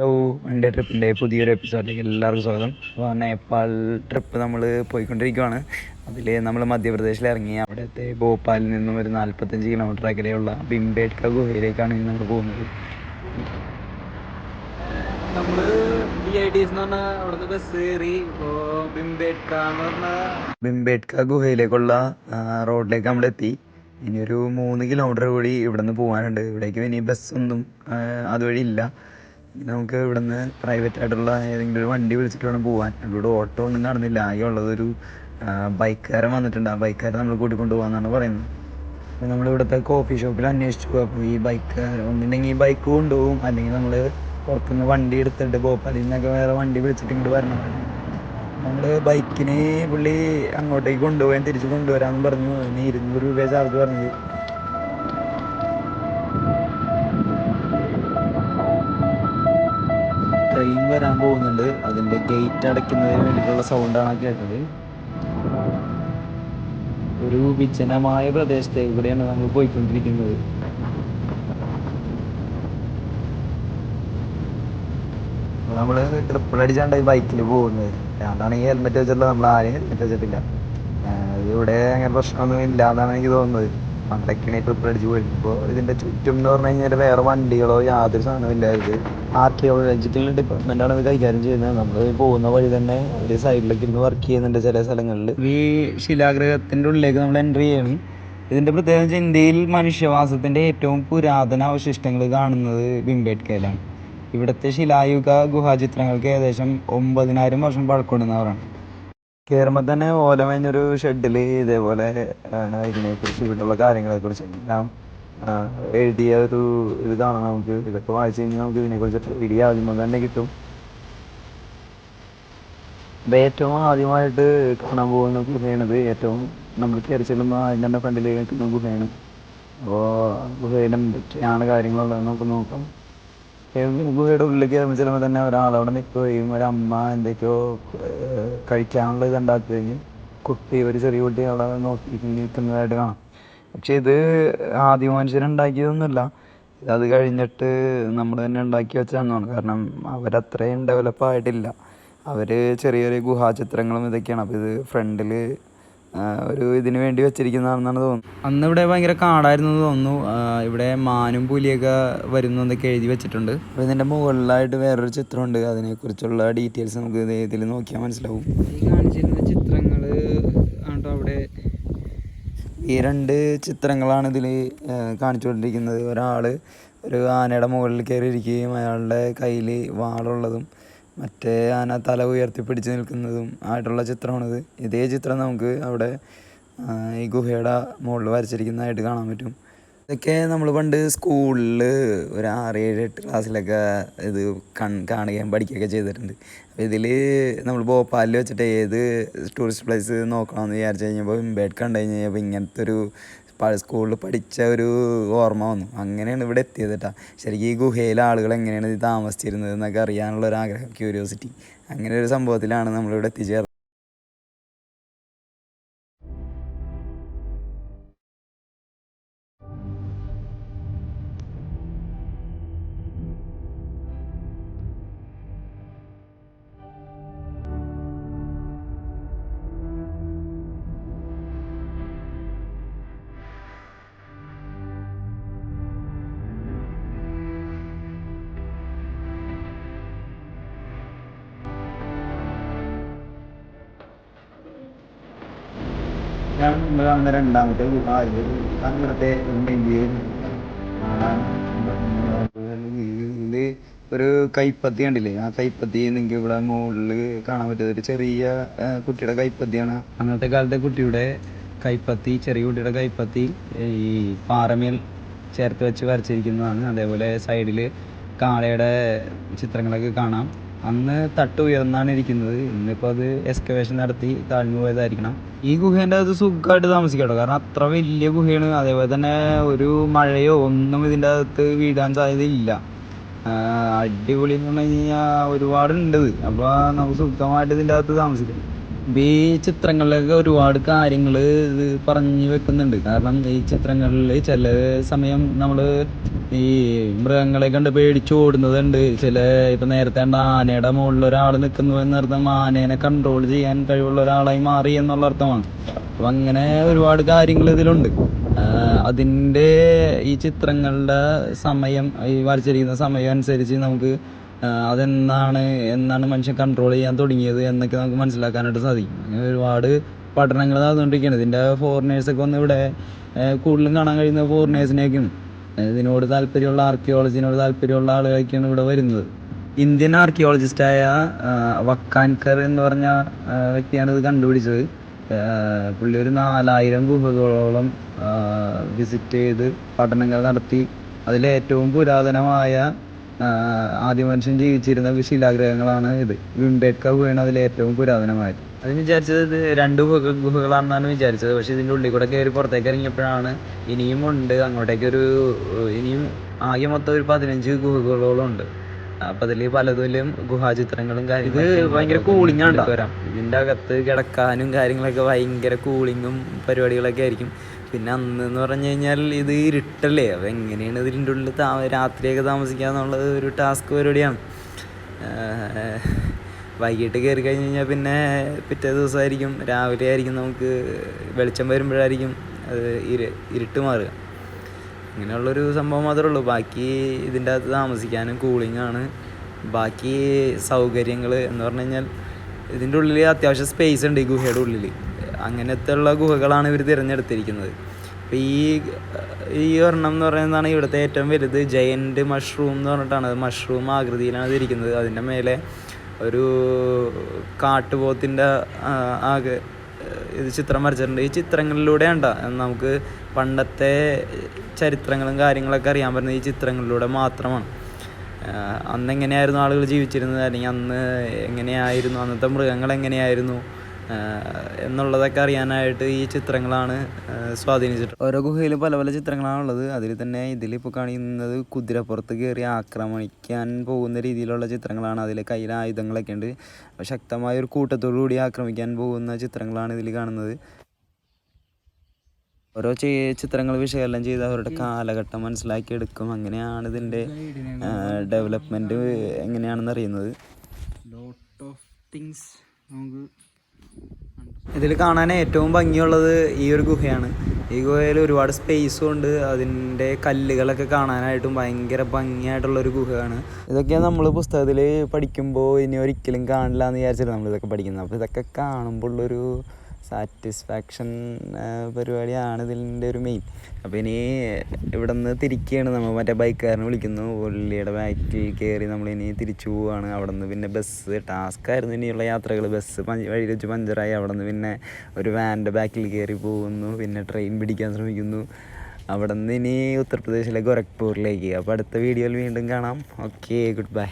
Hello എന്റെ ട്രിപ്പിന്റെ പുതിയൊരു എപ്പിസോഡിലേക്ക് എല്ലാവർക്കും സ്വാഗതം. അപ്പോൾ നേപ്പാൾ ട്രിപ്പ് നമ്മൾ പോയിക്കൊണ്ടിരിക്കുകയാണ് അതിൽ നമ്മൾ മധ്യപ്രദേശിൽ ഇറങ്ങി. അവിടുത്തെ ഭോപ്പാലിൽ നിന്നും ഒരു നാൽപ്പത്തഞ്ച് കിലോമീറ്റർ അകലെയുള്ള ബിംബേഡ്ക ഗുഹയിലേക്കാണ് ഇനി നമ്മൾ പോകുന്നത്. നമ്മൾ ബി ഐ ടി എന്ന് പറഞ്ഞ അവിടുത്തെ ബസ് കയറി. ഇപ്പോൾ ബിംബേഡ്ക എന്ന് പറഞ്ഞ ബിംബേഡ്ക ഗുഹയിലേക്കുള്ള റോഡിലേക്ക് നമ്മൾ എത്തി. ഇനി ഒരു മൂന്ന് കിലോമീറ്റർ കൂടി ഇവിടെ നിന്ന് പോകാനുണ്ട് ഇവിടേക്ക് ഇനി ബസ്സൊന്നും അതുവഴി ഇല്ല. നമുക്ക് ഇവിടെ നിന്ന് പ്രൈവറ്റ് ആയിട്ടുള്ള ഏതെങ്കിലും ഒരു വണ്ടി വിളിച്ചിട്ട് വേണം പോകാൻ ഇവിടെ ഓട്ടോ ഒന്നും നടന്നില്ല. ആകെ ഉള്ളത് ഒരു ബൈക്കുകാരൻ വന്നിട്ടുണ്ട്. ആ ബൈക്കുകാരൻ നമ്മൾ കൂട്ടിക്കൊണ്ട് പോകാന്നാണ് പറയുന്നത്. അപ്പോൾ നമ്മൾ ഇവിടുത്തെ കോഫി ഷോപ്പിൽ അന്വേഷിച്ചു. അപ്പോൾ ഈ ബൈക്ക് ഒന്നില്ലെങ്കിൽ ഈ ബൈക്ക് കൊണ്ടുപോകും. അല്ലെങ്കിൽ നമ്മൾ പുറത്തുനിന്ന് വണ്ടി എടുത്തിട്ട് ഭോപ്പാലിൽ നിന്നൊക്കെ വേറെ വണ്ടി വിളിച്ചിട്ട് ഇങ്ങോട്ട് വരണം. നമ്മൾ ബൈക്കിന് പുള്ളി അങ്ങോട്ടേക്ക് കൊണ്ടുപോകാൻ തിരിച്ച് കൊണ്ടുവരാമെന്ന് പറഞ്ഞു. അതിന് ഇരുന്നൂറ് രൂപ ചാർജ് പറഞ്ഞത്. ഗേറ്റ് അടയ്ക്കുന്നതിന് വേണ്ടിയിട്ടുള്ള സൗണ്ടാണ് കേട്ടത്? ഒരു വിജനമായ പ്രദേശത്തെ ഇവിടെയാണ് നമ്മൾ പോയിക്കൊണ്ടിരിക്കുന്നത്? നമ്മൾ ട്രിപ്പിളടിച്ചാണ്ട് ബൈക്കിൽ പോകുന്നത്. ഈ ഹെൽമെറ്റ് വെച്ചിട്ടുള്ള നമ്മൾ ആരെയും ഹെൽമെറ്റ് വെച്ചിട്ടില്ല. ഇവിടെ അങ്ങനെ പ്രശ്നമൊന്നും ഇല്ല എന്നാണ് എനിക്ക് തോന്നുന്നത്. പണ്ടൊക്കെയാണ് ട്രിപ്പിൾ അടിച്ച് പോയിട്ട് ഇപ്പോൾ ഇതിന്റെ ചുറ്റും എന്ന് പറഞ്ഞു കഴിഞ്ഞാൽ വേറെ വണ്ടികളോ യാതൊരു സാധനവും ഇല്ല ആർക്കിയോളജിക്കൽ ഡിപ്പാർട്ട്മെന്റ് ആണ് ഇത് കൈകാര്യം ചെയ്യുന്നത്? നമ്മൾ പോകുന്ന വഴി തന്നെ ഒരു സൈഡിലേക്ക് ഇരുന്ന് വർക്ക് ചെയ്യുന്നുണ്ട് ചില സ്ഥലങ്ങളിൽ. ഈ ശിലാഗ്രഹത്തിന്റെ ഉള്ളിലേക്ക് നമ്മൾ എന്റർ ചെയ്യണം. ഇതിന്റെ പ്രത്യേകത വെച്ചാൽ ഇന്ത്യയിൽ മനുഷ്യവാസത്തിന്റെ ഏറ്റവും പുരാതന അവശിഷ്ടങ്ങൾ കാണുന്നത് ബിംബേഡ്കയിലാണ് ഇവിടുത്തെ ശിലായുഗ ഗുഹാചിത്രങ്ങൾക്ക് ഏകദേശം ഒമ്പതിനായിരം വർഷം പഴക്കമുണ്ടെന്ന് പറയുന്നത് കയറുമ്പോൾ തന്നെ ഓലമഞ്ഞൊരു ഷെഡിൽ ഇതേപോലെ ഇതിനെക്കുറിച്ച് ഇവിടെയുള്ള കാര്യങ്ങളെക്കുറിച്ച്. എല്ലാം എഴുതിയ ഒരു ഇതാണ് നമുക്ക്. ഇതൊക്കെ വായിച്ചു കഴിഞ്ഞാൽ നമുക്ക് ഇതിനെക്കുറിച്ച് ഐഡിയ ആദ്യം തന്നെ കിട്ടും. ഏറ്റവും ആദ്യമായിട്ട് കാണാൻ പോകുന്ന ഗുഹയാണത്. ഏറ്റവും നമ്മൾ കയറി ചെല്ലുമ്പോൾ അതിന്റെ ഫ്രണ്ടിൽ നിൽക്കുന്ന ഗുഹയാണ്. അപ്പോൾ ഗുഹയുടെ എന്തൊക്കെയാണ് കാര്യങ്ങളുള്ളത് നമുക്ക് നോക്കാം. ഗുഹയുടെ ഉള്ളിൽ കയറുമ്പോൾ ചിലപ്പോൾ തന്നെ ഒരാളവിടെ നിൽക്കുകയും ഒരമ്മ എന്തൊക്കെയോ കഴിക്കാനുള്ളത് കഴിക്കാനുള്ള ഇത് ഉണ്ടാക്കി കുട്ടി ഒരു ചെറിയ കുട്ടി അവിടെ നോക്കി നിൽക്കുന്നതായിട്ട് കാണാം. പക്ഷെ ഇത് ആദ്യ മനുഷ്യരുണ്ടാക്കിയതൊന്നുമല്ല. ഇത് അത് കഴിഞ്ഞിട്ട് നമ്മൾ തന്നെ ഉണ്ടാക്കി വെച്ചതെന്നാണ് കാരണം അവരത്രയും ഡെവലപ്പ് ആയിട്ടില്ല. അവർ ചെറിയ ചെറിയ ഗുഹാചിത്രങ്ങളും ഇതൊക്കെയാണ്. അപ്പോൾ ഇത് ഫ്രണ്ടിൽ ഒരു ഇതിന് വേണ്ടി വെച്ചിരിക്കുന്നതാണെന്നാണ് തോന്നുന്നു അന്ന് ഇവിടെ ഭയങ്കര കാടായിരുന്നു തോന്നുന്നു. ഇവിടെ മാനും പുലിയൊക്കെ വരുന്നു എന്നൊക്കെ എഴുതി വെച്ചിട്ടുണ്ട്. അപ്പോൾ ഇതിന്റെ മുകളിലായിട്ട് വേറൊരു ചിത്രമുണ്ട്. അതിനെക്കുറിച്ചുള്ള ഡീറ്റെയിൽസ് നമുക്ക് ഇത് ഇതിൽ നോക്കിയാൽ മനസ്സിലാവും. കാണിച്ചിരുന്ന ചിത്രങ്ങൾ ആണ്ടോ അവിടെ ഈ രണ്ട് ചിത്രങ്ങളാണ് ഇതിൽ കാണിച്ചുകൊണ്ടിരിക്കുന്നത്. ഒരാൾ ഒരു ആനയുടെ മുകളിൽ കയറി ഇരിക്കുകയും അയാളുടെ കയ്യിൽ വാളുള്ളതും മറ്റേ ആന തല ഉയർത്തി പിടിച്ച് നിൽക്കുന്നതും ആയിട്ടുള്ള ചിത്രമാണിത്. ഇതേ ചിത്രം നമുക്ക് അവിടെ ഈ ഗുഹയുടെ മുകളിൽ വരച്ചിരിക്കുന്നതായിട്ട് കാണാൻ പറ്റും. ഇതൊക്കെ നമ്മൾ പണ്ട് സ്കൂളിൽ ഒരു ആറ് ഏഴ് എട്ട് ക്ലാസ്സിലൊക്കെ ഇത് കൺ കാണുകയും പഠിക്കുകയൊക്കെ ചെയ്തിട്ടുണ്ട്. അപ്പോൾ ഇതിൽ നമ്മൾ ഭോപ്പാലിൽ വെച്ചിട്ട് ഏത് ടൂറിസ്റ്റ് പ്ലേസ് നോക്കണമെന്ന് വിചാരിച്ചു കഴിഞ്ഞപ്പോൾ ഇമ്പേഡ് കണ്ടു കഴിഞ്ഞ് കഴിഞ്ഞപ്പോൾ ഇങ്ങനത്തെ ഒരു സ്കൂളിൽ പഠിച്ച ഒരു ഓർമ്മ വന്നു. അങ്ങനെയാണ് ഇവിടെ എത്തിയത് കേട്ടോ ശരിക്കും ഈ ഗുഹയിലെ ആളുകൾ എങ്ങനെയാണ് ഇത് താമസിച്ചിരുന്നത് എന്നൊക്കെ അറിയാനുള്ള ഒരു ആഗ്രഹം ക്യൂരിയോസിറ്റി അങ്ങനെ ഒരു സംഭവത്തിലാണ് നമ്മളിവിടെ എത്തിച്ചേർന്നത്. ഞാൻ രണ്ടാമത്തെ അന്നത്തെ ഒരു കൈപ്പത്തി കണ്ടില്ലേ? ആ കൈപ്പത്തി നിങ്ങൾക്ക് ഇവിടെ മുകളിൽ കാണാൻ പറ്റുന്നത് ഒരു ചെറിയ കുട്ടിയുടെ കൈപ്പത്തിയാണ്. അന്നത്തെ കാലത്തെ കുട്ടിയുടെ കൈപ്പത്തി ചെറിയ കുട്ടിയുടെ കൈപ്പത്തി ഈ പാറമേൽ ചേർത്ത് വെച്ച് വരച്ചിരിക്കുന്നതാണ്. അതേപോലെ സൈഡിൽ കാളയുടെ ചിത്രങ്ങളൊക്കെ കാണാം. അന്ന് തട്ട് ഉയർന്നാണ് ഇരിക്കുന്നത്. ഇന്നിപ്പോൾ അത് എക്സ്കവേഷൻ നടത്തി താഴ്ന്നു പോയതായിരിക്കണം. ഈ ഗുഹേന്റെ അത് സുഖമായിട്ട് താമസിക്കട്ടോ. കേട്ടോ കാരണം അത്ര വലിയ ഗുഹയാണ്. അതേപോലെ തന്നെ ഒരു മഴയോ ഒന്നും ഇതിന്റെ അകത്ത് വീടാൻ സാധ്യതയില്ല. അടിപൊളി എന്ന് പറഞ്ഞു കഴിഞ്ഞാൽ ഇത്. അപ്പോൾ നമുക്ക് സുഖമായിട്ട് ഇതിന്റെ അകത്ത് താമസിക്കാം. ഈ ചിത്രങ്ങളിലൊക്കെ ഒരുപാട് കാര്യങ്ങൾ ഇത് പറഞ്ഞു വെക്കുന്നുണ്ട്. കാരണം ഈ ചിത്രങ്ങളിൽ ചില സമയം നമ്മൾ ഈ മൃഗങ്ങളെ കണ്ട് പേടിച്ച് ഓടുന്നതുണ്ട്. ചില ഇപ്പൊ നേരത്തെ കണ്ട ആനയുടെ മുകളിൽ ഒരാൾ നിൽക്കുന്നു എന്നർത്ഥം ആനേനെ കൺട്രോൾ ചെയ്യാൻ കഴിവുള്ള ഒരാളായി മാറി എന്നുള്ള അർത്ഥമാണ്. അപ്പൊ അങ്ങനെ ഒരുപാട് കാര്യങ്ങൾ ഇതിലുണ്ട്. അതിന്റെ ഈ ചിത്രങ്ങളുടെ സമയം ഈ വരച്ചിരിക്കുന്ന സമയം അനുസരിച്ച് നമുക്ക് അതെന്താണ് എന്നാണ് മനുഷ്യൻ കൺട്രോൾ ചെയ്യാൻ തുടങ്ങിയത് എന്നൊക്കെ നമുക്ക് മനസ്സിലാക്കാനായിട്ട് സാധിക്കും. അങ്ങനെ ഒരുപാട് പഠനങ്ങൾ നടന്നുകൊണ്ടിരിക്കുകയാണ്. ഇതിന്റെ ഫോറിനേഴ്സൊക്കെ വന്ന് ഇവിടെ കൂടുതലും കാണാൻ കഴിയുന്ന ഫോറിനേഴ്സിനെയൊക്കെയാണ് ഇതിനോട് താല്പര്യമുള്ള ആർക്കിയോളജിനോട് താല്പര്യമുള്ള ആളുകളൊക്കെയാണ് ഇവിടെ വരുന്നത്. ഇന്ത്യൻ ആർക്കിയോളജിസ്റ്റായ വക്കാൻകർ എന്ന് പറഞ്ഞ വ്യക്തിയാണ് ഇത് കണ്ടുപിടിച്ചത്. പുള്ളി ഒരു നാലായിരം ഗുഹകളോളം വിസിറ്റ് ചെയ്ത് പഠനങ്ങൾ നടത്തി. അതിലേറ്റവും പുരാതനമായ ആദ്യ മനുഷ്യൻ ജീവിച്ചിരുന്ന ശിലാഗ്രഹങ്ങളാണ് ഇത്. വിംബേഡ്ക ഗുഹയാണ് അതിലേറ്റവും പുരാതനമായത്. അത് വിചാരിച്ചത് ഇത് രണ്ട് ഗുഹ ഗുഹകളാണെന്നാണ് വിചാരിച്ചത്. പക്ഷെ ഇതിന്റെ ഉള്ളിൽ കൂടെ കയറി പുറത്തേക്ക് ഇറങ്ങിയപ്പോഴാണ് ഇനിയും ഉണ്ട്. അങ്ങോട്ടേക്കൊരു ഇനിയും ആകെ മൊത്തം ഒരു പതിനഞ്ച് ഗുഹകളോളം ഉണ്ട് അപ്പൊ അതിൽ പലതിലും ഗുഹാചിത്രങ്ങളും കാര്യങ്ങളും ഇത് ഭയങ്കര കൂളിംഗ് ആണ്? വരാം ഇതിന്റെ അകത്ത് കിടക്കാനും കാര്യങ്ങളൊക്കെ ഭയങ്കര കൂളിങ്ങും പരിപാടികളൊക്കെ ആയിരിക്കും. പിന്നെ അന്ന് എന്ന് പറഞ്ഞു കഴിഞ്ഞാൽ ഇത് ഇരുട്ടല്ലേ? അപ്പൊ എങ്ങനെയാണ് ഇതിന്റെ ഉള്ളിൽ താ രാത്രിയൊക്കെ താമസിക്കുക എന്നുള്ളത് ഒരു ടാസ്ക് പരിപാടിയാണ്. വൈകിട്ട് കയറി കഴിഞ്ഞ് കഴിഞ്ഞാൽ പിന്നെ പിറ്റേ ദിവസമായിരിക്കും രാവിലെ ആയിരിക്കും നമുക്ക് വെളിച്ചം വരുമ്പോഴായിരിക്കും അത് ഇരു ഇരുട്ട് മാറുക. ഇങ്ങനെയുള്ളൊരു സംഭവം മാത്രമേ ഉള്ളൂ. ബാക്കി ഇതിന്റെ അകത്ത് താമസിക്കാനും കൂളിംഗ് ആണ്. ബാക്കി സൗകര്യങ്ങൾ എന്ന് പറഞ്ഞു കഴിഞ്ഞാൽ ഇതിന്റെ ഉള്ളിൽ അത്യാവശ്യം സ്പേസ് ഉണ്ട് ഈ ഗുഹയുടെ ഉള്ളിൽ അങ്ങനത്തെ ഉള്ള ഗുഹകളാണ് ഇവർ തിരഞ്ഞെടുത്തിരിക്കുന്നത്. അപ്പോൾ ഈ ഈ ഒരെണ്ണം എന്ന് പറയുന്നതാണ് ഇവിടുത്തെ ഏറ്റവും വലുത് ജയന്റ് മഷ്റൂം എന്ന് പറഞ്ഞിട്ടാണ്. അത് മഷ്റൂം ആകൃതിയിലാണ് ഇരിക്കുന്നത്. അതിന്റെ മേലെ ഒരു കാട്ടുപോത്തിന്റെ ആകെ ഇത് ചിത്രം വരച്ചിട്ടുണ്ട്. ഈ ചിത്രങ്ങളിലൂടെ ഉണ്ട നമുക്ക് പണ്ടത്തെ ചരിത്രങ്ങളും കാര്യങ്ങളൊക്കെ അറിയാൻ പറ്റുന്നത് ഈ ചിത്രങ്ങളിലൂടെ മാത്രമാണ്. അന്ന് എങ്ങനെയായിരുന്നു ആളുകൾ ജീവിച്ചിരുന്നത്? അല്ലെങ്കിൽ അന്ന് എങ്ങനെയായിരുന്നു? അന്നത്തെ മൃഗങ്ങൾ എങ്ങനെയായിരുന്നു? എന്നുള്ളതൊക്കെ അറിയാനായിട്ട് ഈ ചിത്രങ്ങളാണ് സ്വാധീനിച്ചിട്ട് സ്വാധീനിച്ചിട്ടുള്ളത് ഓരോ ഗുഹയിലും പല പല ചിത്രങ്ങളാണുള്ളത് അതിൽ തന്നെ ഇതിലിപ്പോൾ കാണിക്കുന്നത് കുതിരപ്പുറത്ത് കയറി ആക്രമിക്കാൻ പോകുന്ന രീതിയിലുള്ള ചിത്രങ്ങളാണ്. അതിൽ കയ്യിൽ ആയുധങ്ങളൊക്കെ ഉണ്ട്. ശക്തമായ ഒരു കൂട്ടത്തോടു കൂടി ആക്രമിക്കാൻ പോകുന്ന ചിത്രങ്ങളാണ് ഇതിൽ കാണുന്നത്. ഓരോ ചിത്രങ്ങൾ വിശകലനം ചെയ്ത് അവരുടെ കാലഘട്ടം മനസ്സിലാക്കി എടുക്കും അങ്ങനെയാണ് ഇതിന്റെ ഡെവലപ്മെന്റ് എങ്ങനെയാണെന്ന് അറിയുന്നത്. ലോട്ട് ഓഫ് തിങ്സ് നമുക്ക് ഇതിൽ കാണാൻ ഏറ്റവും ഭംഗിയുള്ളത് ഈ ഒരു ഗുഹയാണ്. ഈ ഗുഹയിൽ ഒരുപാട് സ്പേസും ഉണ്ട്. അതിന്റെ കല്ലുകളൊക്കെ കാണാനായിട്ടും ഭയങ്കര ഭംഗിയായിട്ടുള്ളൊരു ഗുഹയാണ്. ഇതൊക്കെ നമ്മൾ പുസ്തകത്തിൽ പഠിക്കുമ്പോൾ ഇനി ഒരിക്കലും കാണില്ല എന്ന് വിചാരിച്ചിട്ട് നമ്മൾ ഇതൊക്കെ പഠിക്കുന്നത്. അപ്പോൾ ഇതൊക്കെ കാണുമ്പോൾ ഉള്ളൊരു സാറ്റിസ്ഫാക്ഷൻ പരിപാടിയാണ് ഇതിന്റെ ഒരു മെയിൻ അപ്പോൾ ഇനി ഇവിടെ നിന്ന് തിരിക്കുകയാണ് നമ്മൾ. മറ്റേ ബൈക്കുകാരനെ വിളിക്കുന്നു. പുള്ളിയുടെ ബാക്കിൽ കയറി നമ്മൾ ഇനി തിരിച്ചു പോവുകയാണ് അവിടെ നിന്ന് പിന്നെ ബസ് ടാസ്ക് ആയിരുന്നു. ഇനിയുള്ള യാത്രകൾ ബസ് വഴി വെച്ച് പഞ്ചറായി. അവിടെ നിന്ന് പിന്നെ ഒരു വാന്റെ ബാക്കിൽ കയറി പോകുന്നു. പിന്നെ ട്രെയിൻ പിടിക്കാൻ ശ്രമിക്കുന്നു. അവിടെ നിന്ന് ഇനി ഉത്തർപ്രദേശിലെ ഗോരഖ്പൂരിലേക്ക്. അപ്പോൾ അടുത്ത വീഡിയോയിൽ വീണ്ടും കാണാം. Okay good bye